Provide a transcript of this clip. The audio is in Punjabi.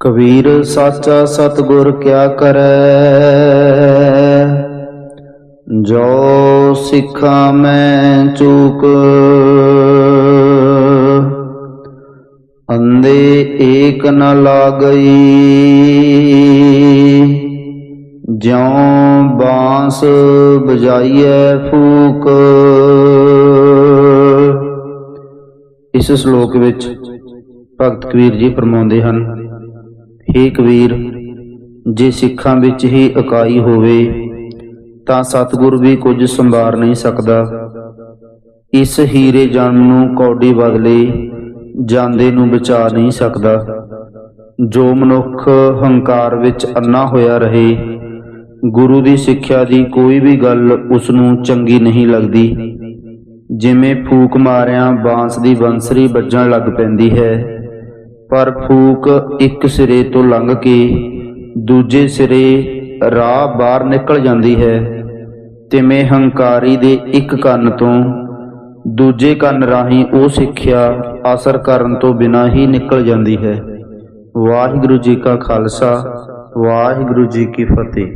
ਕਬੀਰ ਸਾਚਾ ਸਤਗੁਰ ਕਿਆ ਕਰੈ? ਜੋ ਸਿੱਖਾਂ ਮੈਂ ਚੂਕ, ਅੰਦੇ ਏਕ ਨ ਲਾਗਈ। ਜਿਉ ਬਾਂਸ ਬਜਾਈਐ ਫੂਕ। ਇਸ ਸ਼ਲੋਕ ਵਿੱਚ ਭਗਤ ਕਬੀਰ ਜੀ ਫਰਮਾਉਂਦੇ ਹਨ ਹੇ ਕਬੀਰ ਜੇ ਸਿੱਖਾਂ ਵਿੱਚ ਹੀ ਇਕਾਈ ਹੋਵੇ, ਤਾਂ ਸਤਿਗੁਰ ਵੀ ਕੁਝ ਸੰਭਾਰ ਨਹੀਂ ਸਕਦਾ। ਇਸ ਹੀਰੇ ਜਨਮ ਨੂੰ ਕੌਡੀ ਬਦਲੇ ਜਾਂਦੇ ਨੂੰ ਬਚਾ ਨਹੀਂ ਸਕਦਾ। ਜੋ ਮਨੁੱਖ ਹੰਕਾਰ ਵਿੱਚ ਅੰਨਾ ਹੋਇਆ ਰਹੇ, ਗੁਰੂ ਦੀ ਸਿੱਖਿਆ ਦੀ ਕੋਈ ਵੀ ਗੱਲ ਉਸ ਨੂੰ ਚੰਗੀ ਨਹੀਂ ਲੱਗਦੀ। ਜਿਵੇਂ ਫੂਕ ਮਾਰਿਆਂ ਬਾਂਸ ਦੀ ਬੰਸਰੀ ਵੱਜਣ ਲੱਗ ਪੈਂਦੀ ਹੈ ਪਰ ਫੂਕ ਇੱਕ ਸਿਰੇ ਤੋਂ ਲੰਘ ਕੇ ਦੂਜੇ ਸਿਰੇ ਰਾਹ ਬਾਹਰ ਨਿਕਲ ਜਾਂਦੀ ਹੈ। ਤਿਵੇਂ ਹੰਕਾਰੀ ਦੇ ਇੱਕ ਕੰਨ ਤੋਂ ਦੂਜੇ ਕੰਨ ਰਾਹੀਂ ਉਹ ਸਿੱਖਿਆ ਅਸਰ ਕਰਨ ਤੋਂ ਬਿਨਾਂ ਹੀ ਨਿਕਲ ਜਾਂਦੀ ਹੈ। ਵਾਹਿਗੁਰੂ ਜੀ ਕਾ ਖਾਲਸਾ, ਵਾਹਿਗੁਰੂ ਜੀ ਕੀ ਫਤਿਹ।